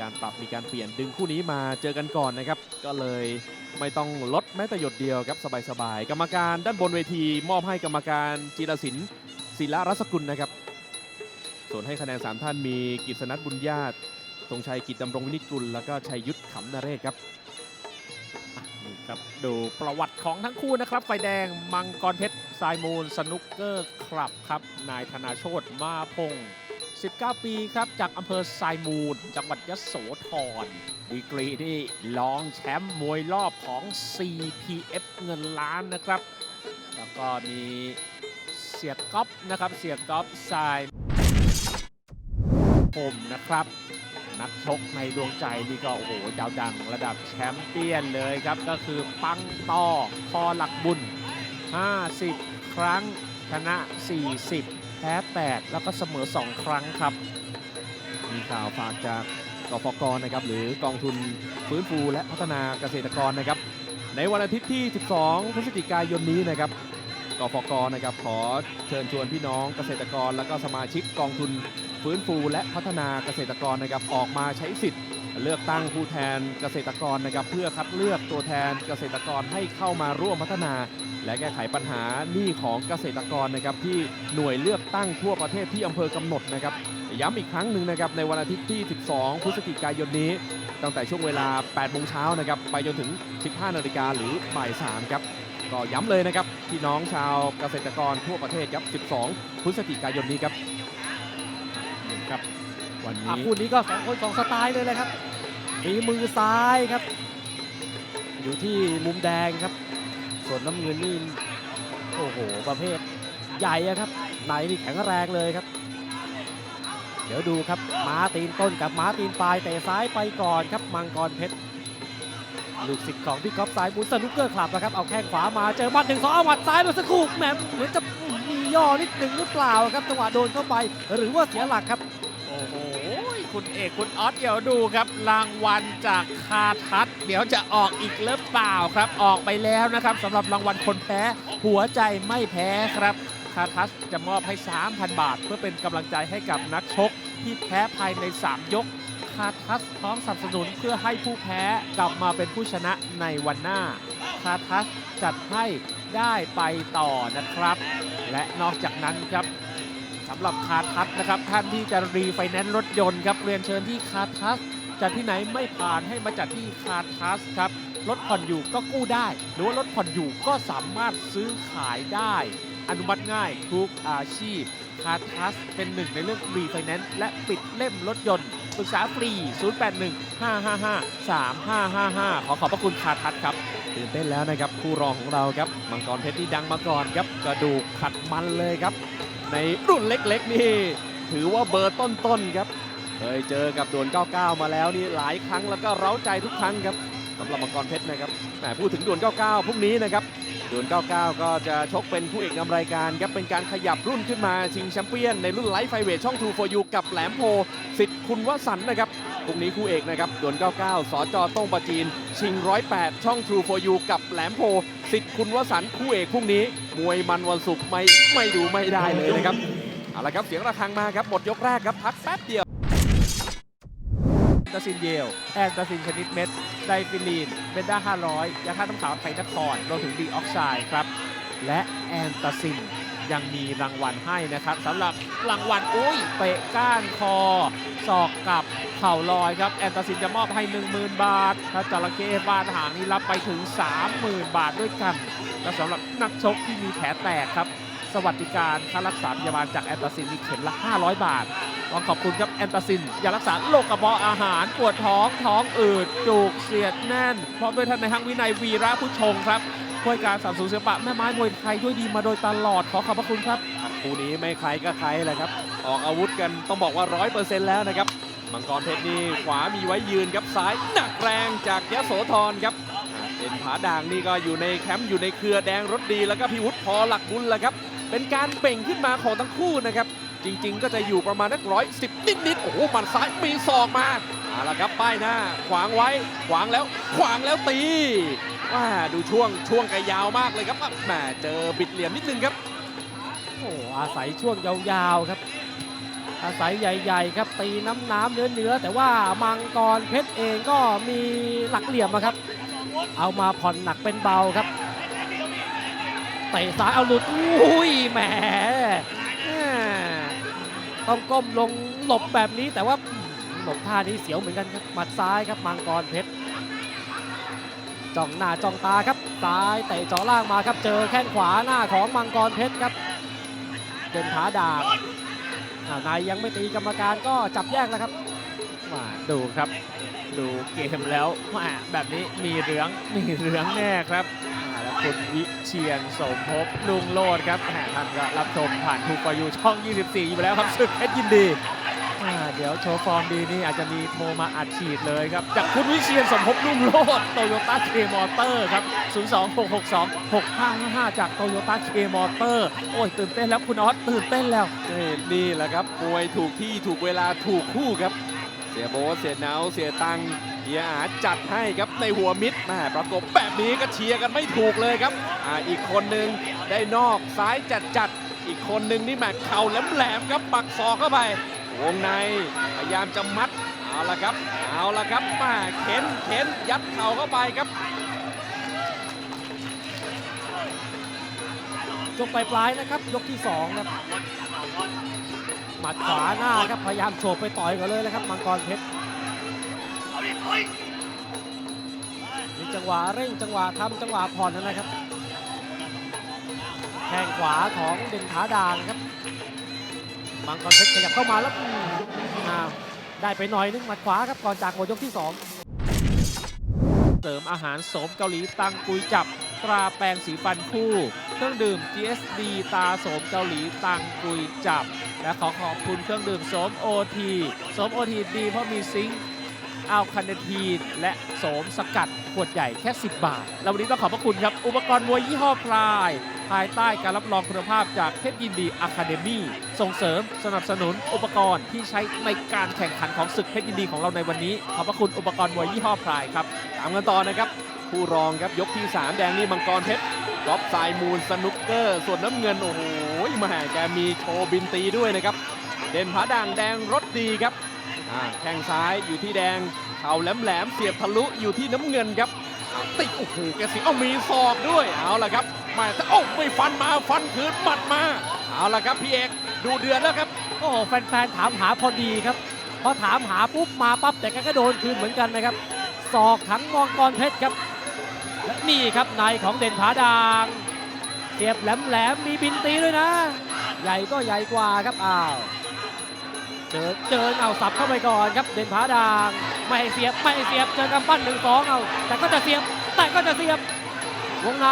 การปรับมีการเปลี่ยนดึงคู่นี้มาเจอกันก่อนนะครับ ก็เลยไม่ต้องลดแม้แต่หยดเดียวครับสบายๆกรรมการด้านบนเวที มอบให้กรรมการจีรศิลป์ศิลารัศกุลนะครับ ส่วนให้คะแนน3ท่านมีกิษณัทบุญญาติธงชัยกิจดำรงวินิจกุล แล้วก็ชัยยุทธขำนเรศครับนี่ครับดูประวัติของทั้งคู่นะครับ ไฟแดงมังกรเพชรสายมูล สนุกเกอร์คลับครับ นายธนาโชตมาพงศ์ 19 ปีครับ จากอำเภอสายมูล จังหวัดยโสธรดีกรีที่รองแชมป์มวยรอบของ CPF เงินล้านนะครับ แล้วก็มีเสียก๊อฟนะครับ เสียก๊อฟสายผมนะครับ นักชกในดวงใจนี่ก็โอ้โหดาวดังระดับแชมป์เปี้ยนเลยครับ ก็คือปังต่อคอหลักบุญ 50 ครั้งชนะ 40 พ้ 8 แล้วก็เสมอ 2 ครั้งครับ มีข่าวฝากจากกฟกนะครับหรือกองทุนฟื้นฟูและพัฒนาเกษตรกรนะครับ ในวันอาทิตย์ที่ 12 พฤศจิกายนนี้นะครับกฟกนะครับขอเชิญชวนพี่น้องเกษตรกร และก็สมาชิกกองทุนฟื้นฟูและพัฒนาเกษตรกรนะครับออกมาใช้สิทธิ์ เลือกตั้งผู้แทนเกษตรกรนะครับเพื่อคัดเลือกตัวแทนเกษตรกรให้เข้ามาร่วมพัฒนา และแก้ไขปัญหาหนี้ของเกษตรกรนะครับที่หน่วยเลือกตั้งทั่วประเทศที่อำเภอกำหนดนะครับย้ำอีกครั้งหนึ่งนะครับในวันอาทิตย์ที่ 12 พฤศจิกายนนี้ ตั้งแต่ช่วงเวลา 8 โมงเช้านะครับไปจนถึง 15 นาฬิกาหรือบ่าย 3 ครับก็ย้ำเลยนะครับพี่น้องชาวเกษตรกรทั่วประเทศครับ 12 พฤศจิกายนนี้ครับครับวันอะนี้คู่นี้ก็สองคนสองสไตล์เลยเลยครับฝีมือซ้ายครับ อยู่ที่มุมแดงครับ ส่วนน้ำเงินนี่โอ้โห ประเภทใหญ่อะครับไหนนี่แข็งแรงเลยครับ เดี๋ยวดูครับม้าตีนต้นกับม้าตีนปลายเตะซ้ายไปก่อนครับมังกรเพชรลูกศิษย์ของพี่ก๊อฟสายบุญสนุกเกอร์คลับนะครับเอาแข้งขวามาเจอมัดหนึ่งสองเอาหมัดซ้ายมาสักคู่แหมเหมือนจะมีย่อนิดหนึ่งหรือเปล่าครับจังหวะโดนเข้าไปหรือว่าเสียหลักครับ คุณเอกคุณออสเดี๋ยวดูครับ รางวัลจากคาทัศน์เดี๋ยวจะออกอีกหรือเปล่าครับ ออกไปแล้วนะครับสำหรับรางวัลคนแพ้ หัวใจไม่แพ้ครับคาทัศน์จะมอบให้ 3,000 บาท เพื่อเป็นกำลังใจให้กับนักชก ที่แพ้ภายใน 3 ยกคาทัศน์พร้อมสนับสนุนเพื่อให้ผู้แพ้กลับมาเป็นผู้ชนะในวันหน้าคาทัศน์จัดให้ได้ไปต่อนะครับ และนอกจากนั้นครับำหรับคาทัสนะครับ ท่านที่จะรีไฟแนนซ์รถยนต์ครับเรียนเชิญที่คาทัสจัดที่ไหนไม่ผ่านให้มาจัดที่คาทัสครับรถผ่อนอยู่ก็กู้ได้ หรือว่ารถผ่อนอยู่ก็สามารถซื้อขายได้ อนุมัติง่ายทุกอาชีพคาทัสเป็นหนึ่งในเรื่องรีไฟแนนซ์และปิดเล่มรถยนต์ปรึกษาฟรี 0815553555 ขอขอบพระคุณคาทัสครับตื่นเต้นแล้วนะครับ คู่รองของเราครับ มังกรเพชรที่ดังมาก่อนครับกระดูกขัดมันเลยครับ ในรุ่นเล็กๆ นี่ ถือว่าเบอร์ต้นๆครับ เคยเจอกับดวน 99 มาแล้วนี่หลายครั้งแล้วก็เร้าใจทุกครั้งครับสำหรับมังกรเพชรนะครับแหมพูดถึงดวน 99 พรุ่งนี้นะครับดวน 99 ก็จะชกเป็นผู้เอกนำรายการครับเป็นการขยับรุ่นขึ้นมาชิงแชมเปี้ยนในรุ่นไลฟ์ไฟเวทช่อง2 for You กับแหลมโพสิทธิ์คุณวสันนะครับ พรุ่งนี้คู่เอกนะครับดวน99 สจโต้งปะจีน ชิง 108 ช่อง True for You กับแหลมโพสิทธิ์คุณวสันต์คู่เอกพรุ่งนี้ มวยมันวันศุกร์ไม่ไม่ดูไม่ได้เลยนะครับเอาละครับเสียงระฆังมาครับหมดยกแรกครับพักแป๊บเดียวตาซินเยล แอนตาซินชนิดเม็ด ไดฟิลีน เบนด้า500 ยาฆ่าน้ำขาวไทยนครรวมถึงดีออกไซด์ครับ และแอนตาซิน ยังมีรางวัลให้นะครับสำหรับรางวัลอุ้ยเตะก้านคอศอกกับเข่าลอยครับ แอนตาซินจะมอบให้ 10,000 บาท ถ้าจระเข้ฟาดหางนี่รับไปถึง 30,000 บาทด้วยกันและสำหรับนักชกที่มีแผลแตกครับ สวัสดิการค่ารักษาพยาบาลจากแอนตาซินนี่เข็มละ 500 บาทต้องขอบคุณครับแอนตาซินยารักษาโรคกระเพาะอาหารปวดท้องท้องอืดจุกเสียดแน่นพร้อมด้วยท่านในห้างวินัยวีระผู้ชงครับ ช่วยการสนับสนุนศิลปะแม่ไม้มวยไทยด้วยดีมาโดยตลอดขอขอบพระคุณครับคู่นี้ไม่ใครก็ใครแหละครับ ออกอาวุธกันต้องบอกว่า100%แล้วนะครับมังกรเพชรนี่ขวามีไว้ยืนครับซ้ายหนักแรงจากยะโสธรครับเป็นผาด่างนี่ก็อยู่ในแคมป์อยู่ในเครือแดงรถดีแล้วก็พิวุฒิพอหลักบุญแหละครับ เป็นการเบ่งขึ้นมาของทั้งคู่นะครับจริง ๆ ก็จะอยู่ประมาณนักร้อยสิบนิดๆโอ้โหหมัดซ้ายมีศอกมาเอาละครับป้ายหน้า ขวางไว้ ขวางแล้ว ขวางแล้วตี ว่าดูช่วงช่วงกยาวมากเลยครับแหมเจอบิดเหลี่ยมนิดนึงครับโอ้อาศัยช่วงยาวๆครับ อาศัยใหญ่ ๆ ครับตีน้ำน้ำเนื้อเนื้อๆแต่ว่ามังกรเพชรเองก็มีหลักเหลี่ยมอะครับ เอามาผ่อนหนักเป็นเบาครับเตะซ้ายเอาหลุดอุ้ยแหม่ต้องก้มลงหลบแบบนี้แต่ว่าหลบท่านี้เสียวเหมือนกันครับหมัดซ้ายครับมังกรเพชร จ้องหน้าจ้องตาครับ ซ้ายเตะจ่อล่างมาครับ เจอแข้งขวาหน้าของมังกรเพชรครับเดินผาดาบนายยังไม่ตีกรรมการก็จับแยกแล้วครับมาดูครับ ดูเกมแล้วมาแบบนี้มีเหลืองมีเหลืองแน่ครับแล้วคุณวิเชียนสมภพลุงโลดครับแหมท่านก็รับชมผ่านทูกอยู่ช่อง 24 อยู่แล้วครับศึกเพชรยินดี เดี๋ยวโชว์ฟอร์มดีนี่อาจจะมีโทรมาอัดฉีดเลยครับ จากคุณวิเชียนสมภพลุงโลดโตโยต้าเคมอเตอร์ครับ 02662 6555 จากโตโยต้าเคมอเตอร์โอ้ย ตื่นเต้นแล้วคุณออสตื่นเต้นแล้วนี่แหละครับมวยถูกที่ถูกเวลาถูกคู่ครับ เสียโบทเสียเนาเสียตังเฮียอาจัดให้ครับในหัวมิดแม่ประกบแบบนี้ก็เชียร์กันไม่ถูกเลยครับอ่าอีกคนนึงได้นอกซ้ายจัดจัดอีกคนนึงนี่แม่เข่าแหลมๆครับปักศอกเข้าไป วงในพยายามจะมัดเอาละครับ เอาละครับม่เข็นเข็นยัดเข่าเข้าไปครับยกปลายๆนะครับ ยกที่สองครับหมัดขวาหน้าครับพยายามโฉบไปต่อยกันเลยนะครับมังกรเพชรมีจังหวะเร่งจังหวะทำจังหวะผ่อนนะครับแข้งขวาของเด่นผาดางครับ มังกรเพชรขยับเข้ามาแล้วได้ไปหน่อยนึงหมัดขวาครับก่อนจากหมดยกที่สองเสริมอาหารโสมเกาหลีตังกุยจับตราแปรงสีฟันคู่ เครื่องดื่ม GSD ตาโสมเกาหลีตังกุยจับ และขอขอบคุณเครื่องดื่มโสมโอทีโสมโอทีดีเพราะมีซิงค์อัลคาเนทีนและโสมสกัดขวดใหญ่แค่ 10 บาท แล้ววันนี้ต้องขอบพระคุณครับ อุปกรณ์มวยยี่ห้อพลาย ภายใต้การรับรองคุณภาพจากเพยินดีอะคาเดมี่ส่งเสริมสนับสนุนอุปกรณ์ที่ใช้ในการแข่งขันของศึกเพชรยินดีของเราในวันนี้ ขอบพระคุณอุปกรณ์มวยยี่ห้อพลายครับตามกันต่อนะครับผู้รองครับยกที่ 3 แดงนี่มังกรเพชรกอล์ฟสายมูลสนุกเกอร์ ส่วนน้ำเงิน โอ้โหมาแกมีโชว์บินตีด้วยนะครับเด่นผาด่างแดงรถดีครับแข้งซ้ายอยู่ที่แดงเข่าแหลมๆเสียบทะลุอยู่ที่น้ำเงินครับติดโอ้โหแกสิเอามีศอกด้วยเอาละครับ มาโอ้ไม่ฟันมาฟันคืนหมัดมา เอาละครับพี่เอกดูเดือดแล้วครับ โอ้โหแฟนๆถามหาพอดีครับพอถามหาปุ๊บมาปั๊บแต่แกก็โดนคืนเหมือนกันนะครับศอกถังมองกรเพชรครับ และนี่ครับในของเด่นผาดางเสียบแหลมๆมีบินตีด้วยนะ ใหญ่ก็ใหญ่กว่าครับอ้าวเจอเจอเอาสับเข้าไปก่อนครับ เด่นผาดางไม่ให้เสียบไม่ให้เสียบเจอกำปั้นหนึ่งสองเอาแต่ก็จะเสียบแต่ก็จะเสียบวงใน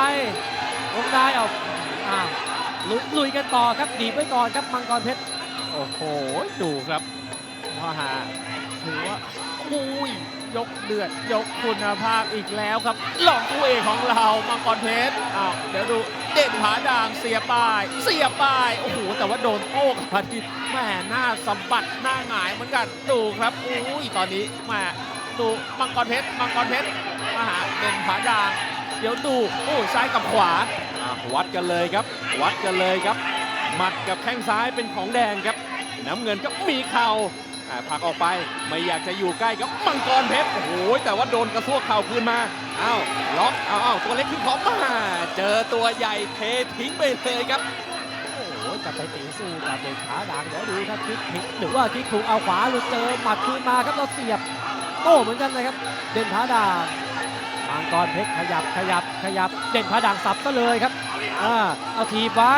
วงในเอาอ้าวลุยลุยกันต่อครับดีบไว้ก่อนครับมังกรเพชรโอ้โหดูครับว่าหาถือว่าอุ้ยยกเดือดยกคุณภาพอีกแล้วครับหลองคู่เอกของเรามังกรเพชรอ้าวเดี๋ยวดูเด่นผาด่างเสียป้าย เสียป้ายโอ้โหแต่ว่าโดนโต้กับมาทีแม่หน้าสะบัดหน้าหงายเหมือนกันดูครับอุ้ยตอนนี้แม่ดูมังกรเพชรมังกรเพชรมาหาเด่นผาด่าง เดี๋ยวดูโอ้ซ้ายกับขวาวัดกันเลยครับ วัดกันเลยครับ หมัดกับแข้งซ้ายเป็นของแดงครับ น้ำเงินก็มีเข่าผักออกไปไม่อยากจะอยู่ใกล้กับมังกรเพชรโอ้โหแต่ว่าโดนกระซวกเข่าคืนมาอ้าวล็อกอ้าวอ้าตัวเล็กขึ้นของมาเจอตัวใหญ่เททิ้งไปเลยครับโอ้โหจะไปตีสู้กับเด็กขาด่างเดี๋ยวดูครับคิกผิดหรือว่าคิกถูกเอาขวาหลุดเจอหมัดคืนมาครับเราเสียบโต้เหมือนกันนะครับ เด่นผาด่าง มังกรเพชรขยับขยับขยับเด่นผาด่างสับซะเลยครับอ่าเอาทีบไว้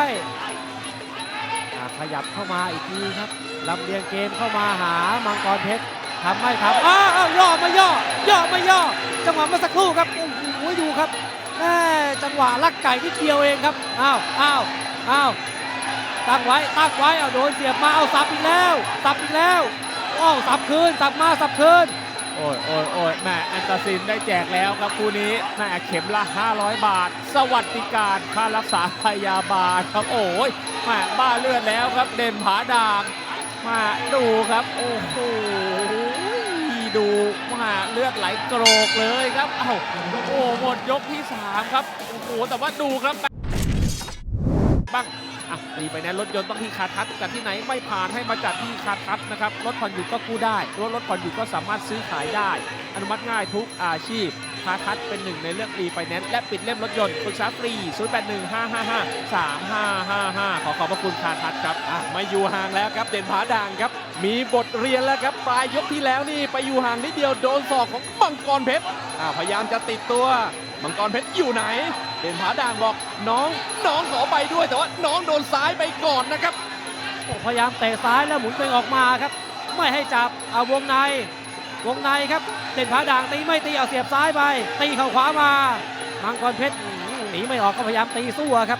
อ่าขยับเข้ามาอีกทีครับลำเลียงเกมเข้ามาหามังกรเพชรทำไม่ทำอ้าวอ้าวย่อไม่ย่อย่อไม่ย่อ จังหวะเมื่อสักครู่ครับโอ้โหดูครับแม่จังหวะลักไก่นิดเดียวเองครับอ้าวอ้าวอ้าวตั้งไว้ตั้งไว้เอาโดนเสียบมาเอาสับอีกแล้ว สับอีกแล้วอ้าวสับคืนสับมาสับคืน โอ้ยโอ้ยโอ้ยแม่แอนตาซินได้แจกแล้วครับคู่นี้แม่เข็มละ 500 บาท สวัสดิการค่ารักษาพยาบาลครับ โอ้ยแม่บ้าเลือดแล้วครับ เด่นผาด่างมาดูครับ โอ้โหดูมาเลือดไหลโกรกเลยครับเอ้าโอ้หมดยกที่ 3 ครับ โอ้โหแต่ว่าดูครับบ้าง อะรีไปแนนซ์รถยนต์ต้องที่คาทัศจัดที่ไหนไม่ผ่านให้มาจัดที่คาทัศนะครับรถผ่อนอยู่ก็กู้ได้รถรถผ่อนอยู่ก็สามารถซื้อขายได้ อนุมัติง่ายทุกอาชีพคาทัศเป็นหนึ่งในเลือกรีไฟแนนซ์และปิดเล่มรถยนต์ปรึกษาฟรี 0815553555 ขอขอบพระคุณคาทัศครับอะไม่อยู่ห่างแล้วครับเด่นผาด่างครับ มีบทเรียนแล้วครับปลายยกที่แล้วนี่ไปอยู่ห่างนิดเดียวโดนศอกของมังกรเพชรอะพยายามจะติดตัว มังกรเพชรอยู่ไหนเด่นผาด่างบอกน้องน้องขอไปด้วย แต่ว่าน้องโดนซ้ายไปก่อนนะครับพยายามเตะซ้ายแล้วหมุนตัวออกมาครับ ไม่ให้จับเอาวงใน วงในครับเด่นผาด่างตีไม่ตีเอาเสียบซ้ายไป ตีเข่าขวามา มังกรเพชรหนีไม่ออกก็พยายามตีสู้ครับ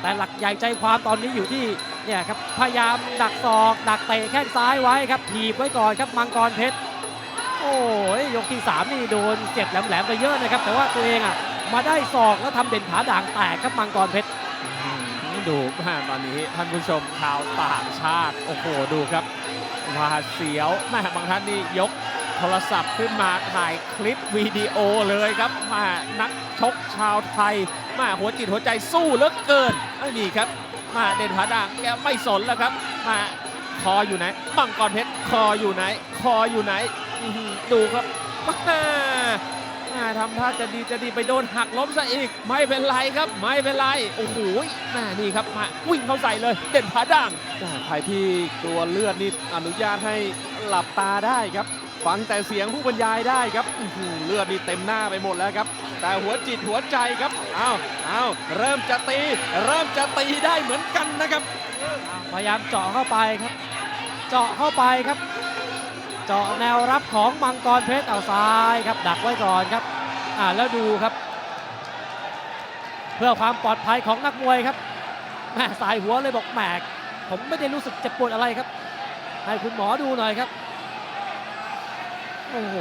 แต่หลักใหญ่ใจความตอนนี้อยู่ที่เนี่ยครับพยายามดักศอก ดักเตะแข้งซ้ายไว้ครับถีบไว้ก่อนครับมังกรเพชร โอ้ยยกที่สามนี่โดนเจ็บแหลมๆไปเยอะนะครับ แต่ว่าตัวเองอะมาได้ศอกแล้วทำเด่นผาด่างแตกครับมังกรเพชรดูมาตอนนี้ท่านผู้ชมชาวต่างชาติ โอ้โหดูครับหวาเสียวแม่บางท่านนี่ยกโทรศัพท์ขึ้นมาถ่ายคลิปวิดีโอเลยครับมานักชกชาวไทยมาหัวจิตหัวใจสู้เหลือเกินไอ้นี่ครับ มาเด่นผาด่างแกไม่สนแล้วครับ มาคออยู่ไหนมังกรเพชรคออยู่ไหน คออยู่ไหน ดูครับมาอ่าทำท่าจะดีจะดีไปโดนหักล้มซะอีก ไม่เป็นไรครับ ไม่เป็นไร โอ้โหแม่นี่ครับมาวิ่งเข้าใส่เลย เด่นผาด่างอ่าใครที่กลัวเลือดนี่อนุญาตให้หลับตาได้ครับ ฟังแต่เสียงผู้บรรยายได้ครับอื้อหือเลือดนี่เต็มหน้าไปหมดแล้วครับ แต่หัวจิตหัวใจครับอ้าวอ้าวเริ่มจะตี เริ่มจะตีได้เหมือนกันนะครับ พยายามเจาะเข้าไปครับ เจาะเข้าไปครับ เจาะแนวรับของมังกรเพชรเอาซ้ายครับดักไว้ก่อนครับอ่าแล้วดูครับ เพื่อความปลอดภัยของนักมวยครับแม่สายหัวเลยบอกแหมผมไม่ได้รู้สึกเจ็บปวดอะไรครับ ให้คุณหมอดูหน่อยครับโอ้โห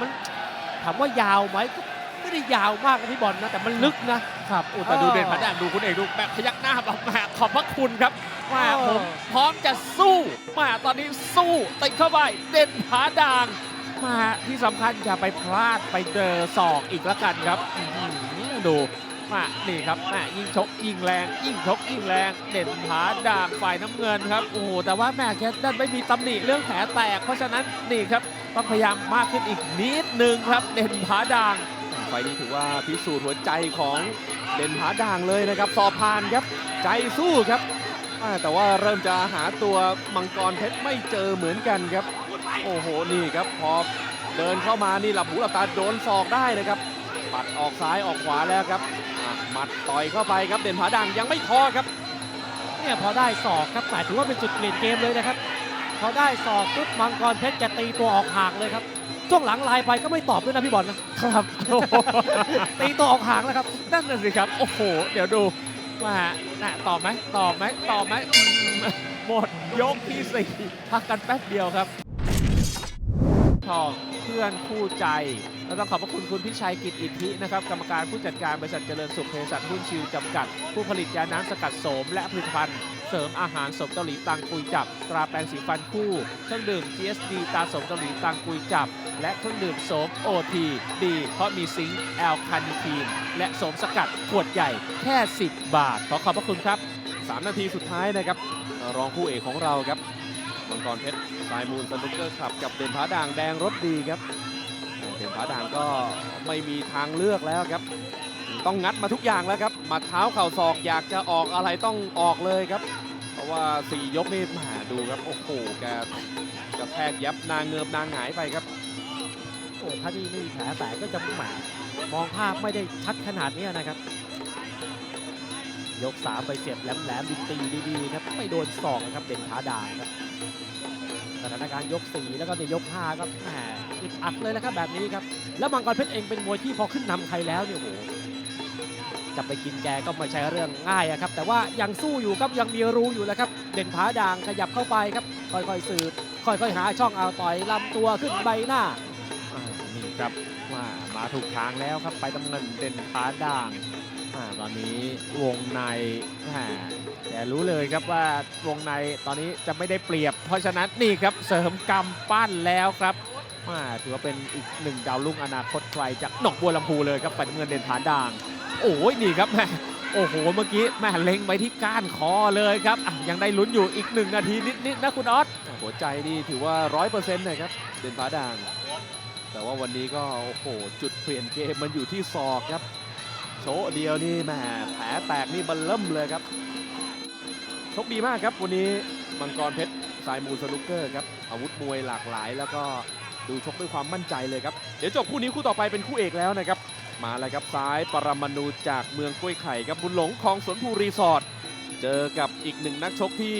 มันถามว่ายาวไหมก็ไม่ได้ยาวมากนะพี่บอลนะแต่มันลึกนะครับโอ้แต่ดูเออเด่นผาด่างดูคุณเอกดูแบบพยักหน้าบอกแม่ขอบพระคุณครับ ม่เออผมพร้อมจะสู้แม่ตอนนี้สู้ติดเข้าไปเด่นผาด่างแมาที่สำคัญอย่าไปพลาดไปเจอศอกอีกแล้วกันครับอื้อหือดูมานี่ครับแม่ยิ่งชกยิ่งแรง ยิ่งชกยิ่งแรง เด่นผาด่างฝ่ายน้ำเงินครับโอ้โหแต่ว่าแม่แคทดันไม่มีตำหนิเรื่องแผลแตก เพราะฉะนั้นนี่ครับต้องพยายามมากขึ้นอีกนิดนึงครับ เด่นผาด่างไฟล์นี้ถือว่าพิสูจน์หัวใจของเด่นผาด่างเลยนะครับสอบผ่านครับ ใจสู้ครับอ่า แต่ว่าเริ่มจะหาตัวมังกรเพชรไม่เจอเหมือนกันครับ โอ้โหนี่ครับพอเดินเข้ามานี่หลับหูหลับตาโดนศอกได้นะครับ ปัดออกซ้ายออกขวาแล้วครับอะหมัดต่อยเข้าไปครับเด่นผาด่างยังไม่ท้อครับเนี่ยพอได้ศอกครับแต่ถือว่าเป็นจุดเปลี่ยนเกมเลยนะครับ พอได้ศอกปุ๊บมังกรเพชรจะตีตัวออกห่างเลยครับช่วงหลังไลน์ไปก็ไม่ตอบด้วยนะพี่บอลนะครับตีตัวออกห่างแล้วครับนั่นน่ะสิครับโอ้โห เดี๋ยวดู ว่าน่ะตอบไหมตอบไหมตอบไหมหมดยกที่สี่พักกันแป๊บเดียวครับทองเพื่อนคู่ใจเราต้องขอบพระคุณคุณพิชัยกิจอิทธินะครับกรรมการผู้จัดการบริษัทเจริญสุขเภสัชหุ้นชิวจำกัด ผู้ผลิตยาน้ำสกัดโสมและผลิตภัณฑ์ เสริมอาหารสมเกาหลีตังกุยจับ ตราแปรงสีฟันคู่ เครื่องดื่ม GSD ตาสมเกาหลีตังกุยจับ และเครื่องดื่มโสม OT ดี เพราะมีซิงค์แอลคานิทีน และโสมสกัดขวดใหญ่แค่ 10 บาท ขอขอบพระคุณครับ 3 นาทีสุดท้ายนะครับ รองคู่เอกของเราครับมังกรเพชรสายมูลสนุกเกอร์คลับกับเด่นผาด่างแดงรถดีครับเด่นผาด่างก็ไม่มีทางเลือกแล้วครับ ต้องงัดมาทุกอย่างแล้วครับหมาเท้าเข่าศอกอยากจะออกอะไรต้องออกเลยครับ เพราะว่า 4 ยกนี่มาดูครับโอ้โหแกกระแทกยับนางเงือบนางหงายไปครับ โอ้ถ้านี่ไม่มีแผลแตกก็จะแหมมองภาพไม่ได้ชัดขนาดนี้นะครับ ยกสามไปเสียบแหลมๆดีตีดีๆครับไม่โดนศอกนะครับเป็นขาด่าครับสถานการณ์ยกสี่แล้วก็ในยกห้าก็แหมอึดอัดเลยนะครับแบบนี้ครับ แล้วมังกรเพชรเองเป็นมวยที่พอขึ้นนำใครแล้วเนี่ยโอ้โห จะไปกินแกก็ไม่ใช่เรื่องง่ายอะครับ แต่ว่ายังสู้อยู่ครับยังมีรูอยู่แหล้วครับ เด่นผาด่างขยับเข้าไปครับ ค่อยๆสืบค่อยๆหาช่องเอาต่อยลำตัวขึ้นใบหน้านี่ครับว่ามาถูกทางแล้วครับไปตำเงินเด่นผาด่างอ่าตอนนี้วงในแต่รู้เลยครับว่าวงในตอนนี้จะไม่ได้เปรียบ เพราะฉะนั้นนี่ครับเสริมกำปั้นแล้วครับอ่าถือว่าเป็นอีกหนึ่งดาวรุ่งอนาคตไกลจากหนองบัวลำพูเลยครับไปตำเงินเด่นผาด่าง โอ้ยนี่ครับแม่โอ้โหเมื่อกี้แม่เล็งไปที่ก้านคอเลยครับยังได้ลุ้นอยู่อีกหนึ่งนาทีนิดๆนะคุณออสหัวใจนี่ถือว่าร้อยเปอร์เซ็นต์นะครับเด่นผาด่าง แต่ว่าวันนี้ก็โอ้โหจุดเปลี่ยนเกมมันอยู่ที่ศอกครับ โชเดียวนี่แหมแผลแตกนี่บันเริ่มเลยครับชกดีมากครับวันนี้มังกรเพชรสายมูลสนุกเกอร์ครับอาวุธมวยหลากหลายแล้วก็ดูชกด้วยความมั่นใจเลยครับ เดี๋ยวจบคู่นี้คู่ต่อไปเป็นคู่เอกแล้วนะครับ มาเลยครับซ้ายปรมาณูจากเมืองกล้วยไข่ครับบุญหลงของสวนภูรีสอร์ทเจอกับอีกหนึ่งนักชกที่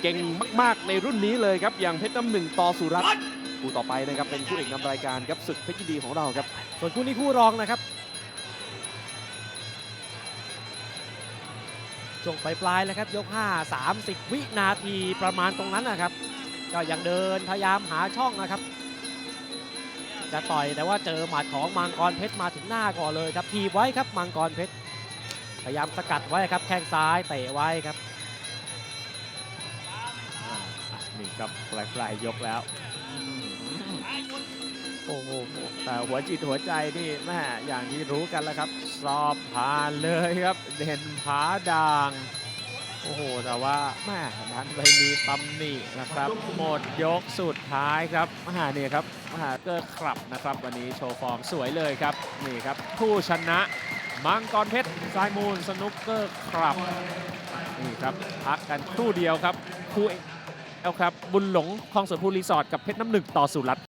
เก่งมาก ๆ ในรุ่นนี้เลยครับ อย่างเพชรน้ำหนึ่งต่อสุรัตน์คู่ต่อไปนะครับเป็นคู่เอกนำรายการครับศึกเพชรยินดีของเราครับ ส่วนคู่นี้คู่รองนะครับช่วงปลายๆแล้วครับยก 5 30 วินาทีประมาณตรงนั้นนะครับ ก็ยังเดินพยายามหาช่องนะครับ จะต่อยแต่ว่าเจอหมัดของมังกรเพชรมาถึงหน้าก่อนเลยครับทีบไว้ครับมังกรเพชรพยายามสกัดไว้ครับแข้งซ้ายเตะไว้ครับอ่าอะนี่ครับปลายๆยกแล้วโอ้โหแต่หัวจิตหัวใจนี่แม่อย่างที่รู้กันแล้วครับ สอบผ่านเลยครับ เด่นผาด่าง โอ้โห แต่ว่าแม่ดันไปมีตำหนินะครับ หมดยกสุดท้ายครับมหาเนี่ยครับมหาเกอร์ครับนะครับ วันนี้โชว์ฟอร์มสวยเลยครับ นี่ครับ ผู้ชนะมังกรเพชรสายมูลสนุกเกอร์ครับนี่ครับพักกันครู่เดียวครับคู่เอกแล้วครับ บุญหลงคลองสวนภูรีสอร์ทกับเพชรน้ำหนึ่งต่อสุรัตน